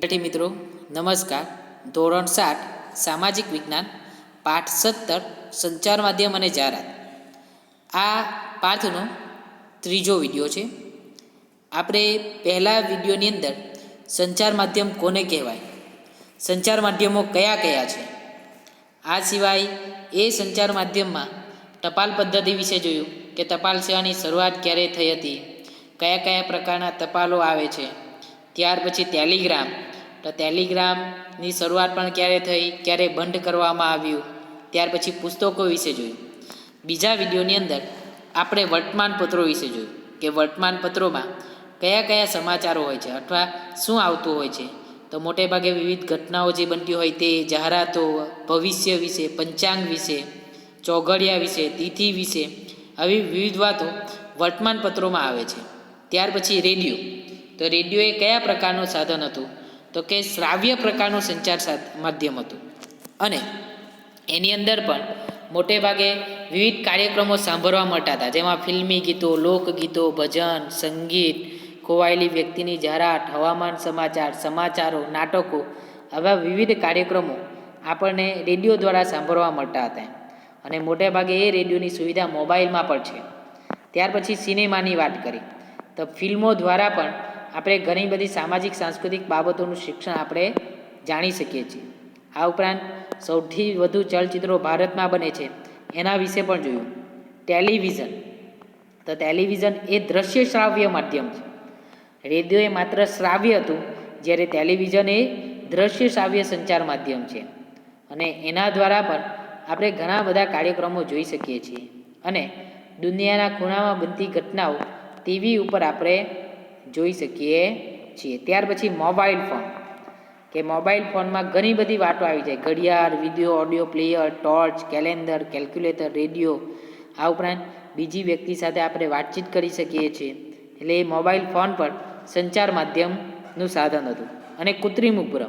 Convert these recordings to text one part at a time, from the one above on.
વિદ્યાર્થી મિત્રો, નમસ્કાર. ધોરણ સાત, સામાજિક વિજ્ઞાન પાઠ સત્તર સંચાર માધ્યમ અને જાહેરાત. આ પાઠનો ત્રીજો વીડિયો છે. આપણે પહેલા વિડીયોની અંદર સંચાર માધ્યમ કોને કહેવાય? સંચાર માધ્યમો કયા કયા છે? આ સિવાય એ સંચાર માધ્યમમાં ટપાલ પદ્ધતિ વિશે જોયું કે ટપાલ સેવાની શરૂઆત ક્યારે થઈ હતી? કયા કયા પ્રકારના ટપાલો આવે છે? ત્યાર પછી ટેલિગ્રામ તો ટેલિગ્રામની શરૂઆત પણ ક્યારે થઈ, ક્યારે બંધ કરવામાં આવ્યું, ત્યાર પછી પુસ્તકો વિશે જોયું. બીજા વિડીયોની અંદર આપણે વર્તમાનપત્રો વિશે જોયું, કે વર્તમાનપત્રોમાં કયા કયા સમાચારો હોય છે અથવા શું આવતું હોય છે. તો મોટે ભાગે વિવિધ ઘટનાઓ જે બનતી હોય તે જાહેરાતો, ભવિષ્ય વિશે, પંચાંગ વિશે, ચોઘડિયા વિશે, તિથિ વિશે, આવી વિવિધ વાતો વર્તમાનપત્રોમાં આવે છે. ત્યાર પછી રેડિયો. તો રેડિયો એ કયા પ્રકારનું સાધન હતું? તો કે શ્રાવ્ય પ્રકારનું સંચાર માધ્યમ હતું. અને એની અંદર પણ મોટે ભાગે વિવિધ કાર્યક્રમો સાંભળવા મળતા હતા. જેમાં ફિલ્મી ગીતો, લોકગીતો, ભજન, સંગીત, ખોવાયેલી વ્યક્તિની જાહેરાત, હવામાન સમાચાર, સમાચારો, નાટકો આવા વિવિધ કાર્યક્રમો આપણને રેડિયો દ્વારા સાંભળવા મળતા હતા અને મોટે ભાગે એ રેડિયોની સુવિધા મોબાઈલમાં પણ છે. ત્યાર પછી સિનેમાની વાત કરી. તો ફિલ્મો દ્વારા પણ આપણે ઘણી બધી સામાજિક, સાંસ્કૃતિક બાબતોનું શિક્ષણ આપણે જાણી શકીએ છીએ. આ ઉપરાંત સૌથી વધુ ચલચિત્રો ભારતમાં બને છે. એના વિશે પણ જોયું. ટેલિવિઝન. તો ટેલિવિઝન એ દ્રશ્ય શ્રાવ્ય માધ્યમ છે. રેડિયો એ માત્ર શ્રાવ્ય હતું, જ્યારે ટેલિવિઝન એ દ્રશ્ય શ્રાવ્ય સંચાર માધ્યમ છે. અને એના દ્વારા પણ આપણે ઘણા બધા કાર્યક્રમો જોઈ શકીએ છીએ. અને દુનિયાના ખૂણામાં બનતી ઘટનાઓ ટીવી ઉપર આપણે જોઈ શકીએ છીએ. ત્યાર પછી મોબાઈલ ફોન. કે મોબાઈલ ફોનમાં ઘણી બધી વાતો આવી જાય. ઘડિયાળ, video, audio, player, torch, calendar, calculator, radio. આ ઉપરાંત બીજી વ્યક્તિ સાથે આપણે વાતચીત કરી શકીએ છીએ. એટલે એ મોબાઈલ ફોન પર સંચાર માધ્યમનું સાધન હતું. અને કૃત્રિમ ઉપગ્રહ.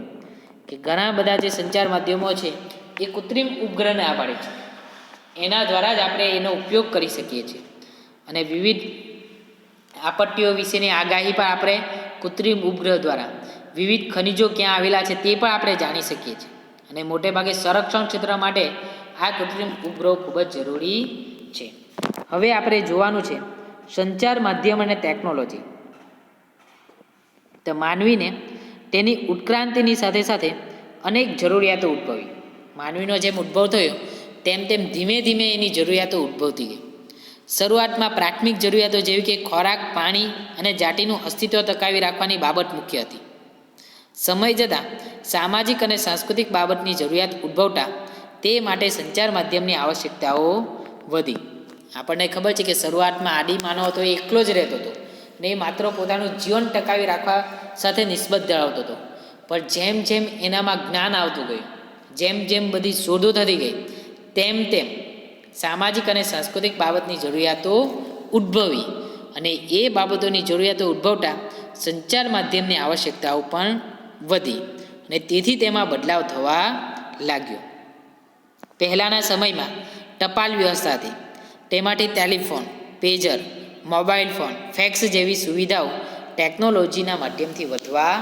કે ઘણા બધા જે સંચાર માધ્યમો છે, એ કૃત્રિમ ઉપગ્રહને આભારે છે. એના દ્વારા જ આપણે એનો ઉપયોગ કરી શકીએ છીએ. અને વિવિધ આપત્તિઓ વિશેની આગાહી પણ આપણે કૃત્રિમ ઉપગ્રહ દ્વારા, વિવિધ ખનિજો ક્યાં આવેલા છે તે પણ આપણે જાણી શકીએ છીએ. અને મોટે ભાગે સંરક્ષણ ક્ષેત્ર માટે આ કૃત્રિમ ઉપગ્રહો ખૂબ જ જરૂરી છે. હવે આપણે જોવાનું છે સંચાર માધ્યમ અને ટેકનોલોજી. તો માનવીને તેની ઉત્ક્રાંતિની સાથે સાથે અનેક જરૂરિયાતો ઉદ્ભવી. માનવીનો જેમ ઉદ્ભવ થયો, તેમ તેમ ધીમે ધીમે એની જરૂરિયાતો ઉદ્ભવતી ગઈ. શરૂઆતમાં પ્રાથમિક જરૂરિયાતો જેવી કે ખોરાક, પાણી અને જાતિનું અસ્તિત્વ ટકાવી રાખવાની બાબત મુખ્ય હતી. સમય જતાં સામાજિક અને સાંસ્કૃતિક બાબતની જરૂરિયાત ઉદ્ભવતા તે માટે સંચાર માધ્યમની આવશ્યકતાઓ વધી. આપણને ખબર છે કે શરૂઆતમાં આદિમાનવ હતો એ એકલો જ રહેતો હતો ને એ માત્ર પોતાનું જીવન ટકાવી રાખવા સાથે નિસ્બત ધરાવતો હતો. પણ જેમ જેમ એનામાં જ્ઞાન આવતું ગયું, જેમ જેમ બધી શોધો થતી ગઈ, તેમ તેમ સામાજિક અને સાંસ્કૃતિક બાબતની જરૂરિયાતો ઉદ્ભવી અને એ બાબતોની જરૂરિયાતો ઉદ્ભવતા સંચાર માધ્યમની આવશ્યકતાઓ પણ વધી અને તેથી તેમાં બદલાવ થવા લાગ્યો. પહેલાંના સમયમાં ટપાલ વ્યવસ્થા હતી. તેમાંથી telephone, pager, mobile phone, fax જેવી સુવિધાઓ ટેકનોલોજીના માધ્યમથી વધવા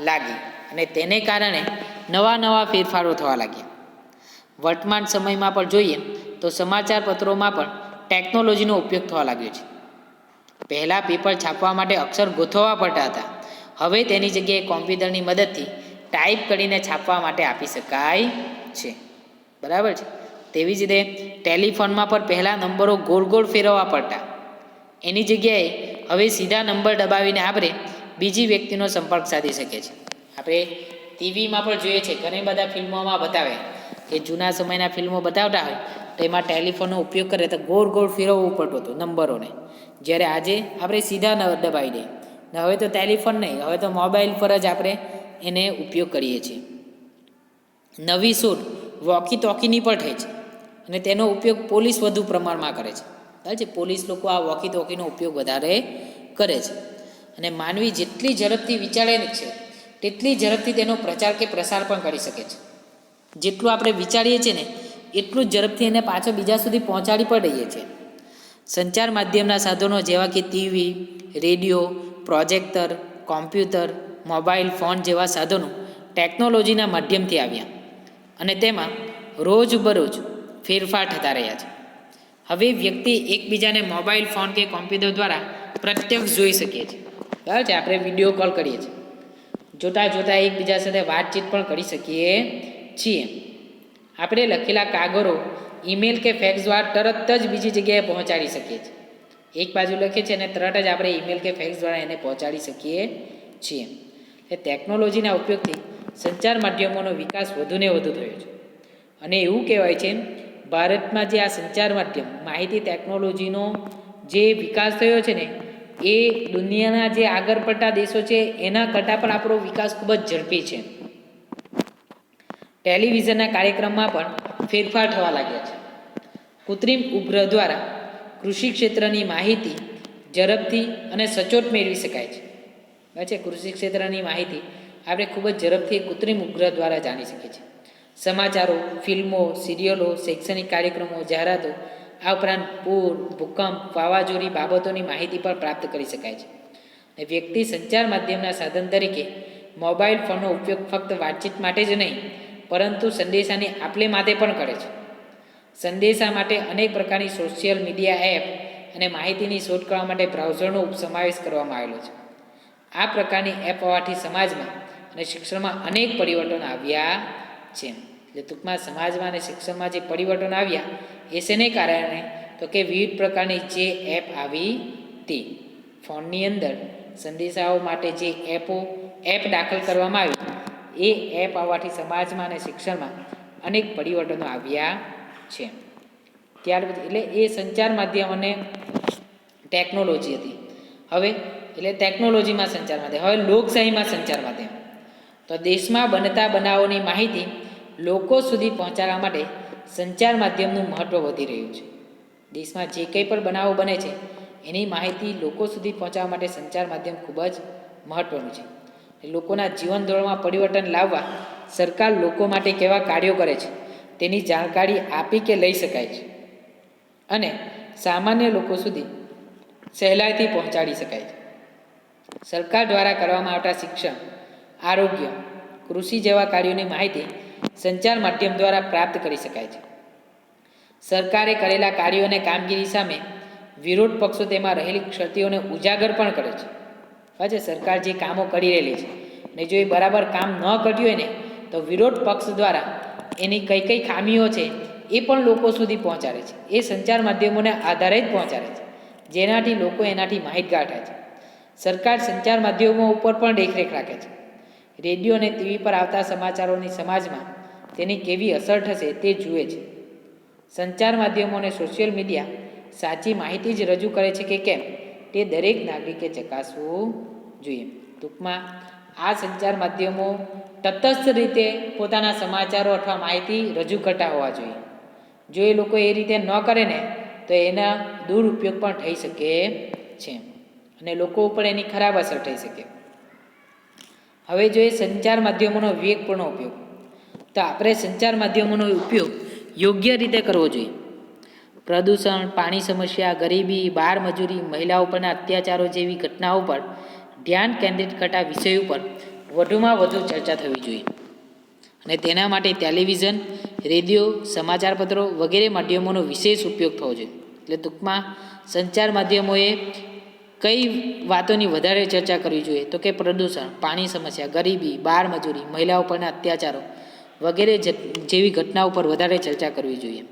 લાગી અને તેને કારણે નવા નવા ફેરફારો થવા લાગ્યા. વર્તમાન સમયમાં પણ જોઈએ તો સમાચાર પત્રોમાં પણ ટેકનોલોજીનો ઉપયોગ થવા લાગ્યો છે. પહેલાં પેપર છાપવા માટે અક્ષર ગોઠવવા પડતા હતા. હવે તેની જગ્યાએ કોમ્પ્યુટરની મદદથી ટાઈપ કરીને છાપવા માટે આપી શકાય છે. બરાબર છે? તેવી જ રીતે ટેલિફોનમાં પણ પહેલાં નંબરો ગોળ ગોળ ફેરવવા પડતા. એની જગ્યાએ હવે સીધા નંબર દબાવીને આપણે બીજી વ્યક્તિનો સંપર્ક સાધી શકીએ છીએ. આપણે ટીવીમાં પણ જોઈએ છે, ઘણી બધા ફિલ્મોમાં બતાવે કે જૂના સમયના ફિલ્મો બતાવતા હોય તો એમાં ટેલિફોનનો ઉપયોગ કરે તો ગોળ ગોળ ફેરવવું પડતું હતું નંબરોને. જ્યારે આજે આપણે સીધા ન દબાવી દઈએ ને હવે તો ટેલિફોન નહીં, હવે તો મોબાઈલ પર જ આપણે એને ઉપયોગ કરીએ છીએ. નવી શોધ વોકી ટોકીની પણ થઈ છે. અને તેનો ઉપયોગ પોલીસ વધુ પ્રમાણમાં કરે છે. બરાબર છે, પોલીસ લોકો આ વોકી ટોકીનો ઉપયોગ વધારે કરે છે. અને માનવી જેટલી ઝડપથી વિચારે છે, તેટલી ઝડપથી તેનો પ્રચાર કે પ્રસાર પણ કરી શકે છે. જેટલું આપણે વિચારીએ છીએ ને એટલું જ ઝડપથી એને પાછો બીજા સુધી પહોંચાડી પણ રહીએ છીએ સંચાર માધ્યમના સાધનો જેવા કે TV, radio, projector, computer, mobile, phone જેવા સાધનો ટેકનોલોજીના માધ્યમથી આવ્યા અને તેમાં રોજબરોજ ફેરફાર થતા રહ્યા છે. હવે વ્યક્તિ એકબીજાને મોબાઈલ, ફોન કે કોમ્પ્યુટર દ્વારા પ્રત્યક્ષ જોઈ શકીએ છીએ બરાબર છે? આપણે વીડિયો કોલ કરીએ છીએ. જોતાં જોતાં એકબીજા સાથે વાતચીત પણ કરી શકીએ છીએ. આપણે લખેલા કાગળો ઈમેલ કે ફેક્સ દ્વારા તરત જ બીજી જગ્યાએ પહોંચાડી શકીએ છીએ. એક બાજુ લખીએ છીએ અને તરત જ આપણે ઈમેલ કે ફેક્સ દ્વારા એને પહોંચાડી શકીએ છીએ. એ ટેકનોલોજીના ઉપયોગથી સંચાર માધ્યમોનો વિકાસ વધુને વધુ થયો છે. અને એવું કહેવાય છે ભારતમાં જે આ સંચાર માધ્યમ, માહિતી ટેકનોલોજીનો જે વિકાસ થયો છે ને, એ દુનિયાના જે આગળ પડતા દેશો છે, એના કરતાં પણ આપણો વિકાસ ખૂબ જ ઝડપી છે. ટેલિવિઝનના કાર્યક્રમમાં પણ ફેરફાર થવા લાગ્યા છે. કૃત્રિમ ઉપગ્રહ દ્વારા કૃષિ ક્ષેત્રની માહિતી ઝડપથી અને સચોટ મેળવી શકાય છે. બરાબર છે? કૃષિ ક્ષેત્રની માહિતી આપણે ખૂબ જ ઝડપથી કૃત્રિમ ઉપગ્રહ દ્વારા જાણી શકીએ છીએ. સમાચારો, ફિલ્મો, સિરિયલો, શૈક્ષણિક કાર્યક્રમો, જાહેરાતો, આ ઉપરાંત પૂર, ભૂકંપ, વાવાઝોડી બાબતોની માહિતી પણ પ્રાપ્ત કરી શકાય છે. અને વ્યક્તિ સંચાર માધ્યમના સાધન તરીકે મોબાઈલ ફોનનો ઉપયોગ ફક્ત વાતચીત માટે જ નહીં પરંતુ સંદેશાની આપલે માટે પણ કરે છે. સંદેશા માટે અનેક પ્રકારની સોશિયલ મીડિયા એપ અને માહિતીની શોધ કરવા માટે બ્રાઉઝરનો સમાવેશ કરવામાં આવેલો છે. આ પ્રકારની એપ હોવાથી સમાજમાં અને શિક્ષણમાં અનેક પરિવર્તન આવ્યા છે. એટલે ટૂંકમાં સમાજમાં અને શિક્ષણમાં જે પરિવર્તન આવ્યા, એ શેને કારણે? તો કે વિવિધ પ્રકારની જે એપ આવી તે. ફોનની અંદર સંદેશાઓ માટે જે એપો એપ દાખલ કરવામાં આવી એ એપ આવવાથી સમાજમાં અને શિક્ષણમાં અનેક પરિવર્તનો આવ્યા છે. ત્યાર પછી એટલે એ સંચાર માધ્યમ અને ટેકનોલોજી હતી. હવે એટલે ટેકનોલોજીમાં સંચાર માધ્યમ, હવે લોકશાહીમાં સંચાર માધ્યમ. તો દેશમાં બનતા બનાવોની માહિતી લોકો સુધી પહોંચાડવા માટે સંચાર માધ્યમનું મહત્ત્વ વધી રહ્યું છે. દેશમાં જે કંઈ પણ બનાવો બને છે, એની માહિતી લોકો સુધી પહોંચાડવા માટે સંચાર માધ્યમ ખૂબ જ મહત્ત્વનું છે. લોકોના જીવન ધોરણમાં પરિવર્તન લાવવા સરકાર લોકો માટે કેવા કાર્યો કરે છે, તેની જાણકારી આપી કે લઈ શકાય છે. અને સામાન્ય લોકો સુધી સહેલાઈથી પહોંચાડી શકાય છે. સરકાર દ્વારા કરવામાં આવતા શિક્ષણ, આરોગ્ય, કૃષિ જેવા કાર્યોની માહિતી સંચાર માધ્યમ દ્વારા પ્રાપ્ત કરી શકાય છે. સરકારે કરેલા કાર્યો અને કામગીરી સામે વિરોધ પક્ષો તેમાં રહેલી ક્ષતિઓને ઉજાગર પણ કરે છે. છે, સરકાર જે કામો કરી રહેલી છે ને જો એ બરાબર કામ ન કર્યું હોય ને, તો વિરોધ પક્ષ દ્વારા એની કઈ કઈ ખામીઓ છે, એ પણ લોકો સુધી પહોંચાડે છે. એ સંચાર માધ્યમોને આધારે જ પહોંચાડે છે. જેનાથી લોકો એનાથી માહિતગાર થાય છે. સરકાર સંચાર માધ્યમો ઉપર પણ દેખરેખ રાખે છે. રેડિયો અને ટીવી પર આવતા સમાચારોની સમાજમાં તેની કેવી અસર થશે તે જુએ છે. સંચાર માધ્યમો અને સોશિયલ મીડિયા સાચી માહિતી જ રજૂ કરે છે કે કેમ? તે દરેક નાગરિકે ચકાસવું જોઈએ. ટૂંકમાં આ સંચાર માધ્યમો તટસ્થ રીતે પોતાના સમાચારો અથવા માહિતી રજૂ કરતા હોવા જોઈએ. જો એ લોકો એ રીતે ન કરે ને, તો એના દુરુપયોગ પણ થઈ શકે છે અને લોકો ઉપર એની ખરાબ અસર થઈ શકે. હવે જોઈએ સંચાર માધ્યમોનો વિવેકપૂર્ણ ઉપયોગ, તો આપણે સંચાર માધ્યમોનો ઉપયોગ યોગ્ય રીતે કરવો જોઈએ. પ્રદૂષણ, પાણી સમસ્યા, ગરીબી બાળ મજૂરી મહિલાઓ પરના અત્યાચારો જેવી ઘટનાઓ પર ધ્યાન કેન્દ્રિત કરતા વિષયો પર વધુમાં વધુ ચર્ચા થવી જોઈએ. અને તેના માટે ટેલિવિઝન, રેડિયો, સમાચારપત્રો વગેરે માધ્યમોનો વિશેષ ઉપયોગ થવો જોઈએ. એટલે ટૂંકમાં સંચાર માધ્યમોએ કઈ વાતોની વધારે ચર્ચા કરવી જોઈએ? તો કે પ્રદૂષણ, પાણી સમસ્યા, ગરીબી, બાળ મજૂરી, મહિલાઓ પરના અત્યાચારો વગેરે જેવી ઘટનાઓ પર વધારે ચર્ચા કરવી જોઈએ.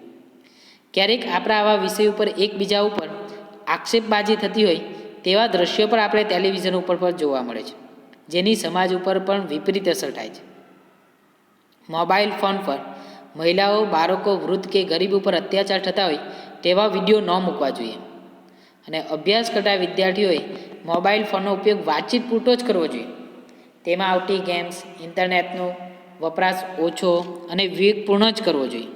ક્યારેક આપણા આવા વિષય ઉપર એકબીજા ઉપર આક્ષેપબાજી થતી હોય તેવા દ્રશ્યો પણ આપણે ટેલિવિઝન ઉપર પણ જોવા મળે છે. જેની સમાજ ઉપર પણ વિપરીત અસર થાય છે. મોબાઈલ ફોન પર મહિલાઓ, બાળકો, વૃદ્ધ કે ગરીબ ઉપર અત્યાચાર થતા હોય તેવા વીડિયો ન મૂકવા જોઈએ. અને અભ્યાસ કરતા વિદ્યાર્થીઓએ મોબાઈલ ફોનનો ઉપયોગ વાતચીત પૂરતો જ કરવો જોઈએ. તેમાં આવતી ગેમ્સ, ઇન્ટરનેટનો વપરાશ ઓછો અને વિવેકપૂર્ણ જ કરવો જોઈએ.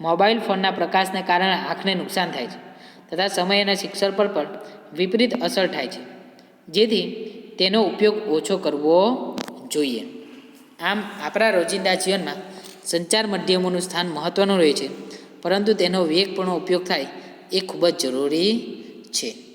મોબાઈલ ફોનના પ્રકાશને કારણે આંખને નુકસાન થાય છે. તથા સમય અને શિક્ષણ પર પણ વિપરીત અસર થાય છે. જેથી તેનો ઉપયોગ ઓછો કરવો જોઈએ. આમ, આપણા રોજિંદા જીવનમાં સંચાર માધ્યમોનું સ્થાન મહત્ત્વનું રહે છે, પરંતુ તેનો વેગપણો ઉપયોગ થાય એ ખૂબ જ જરૂરી છે.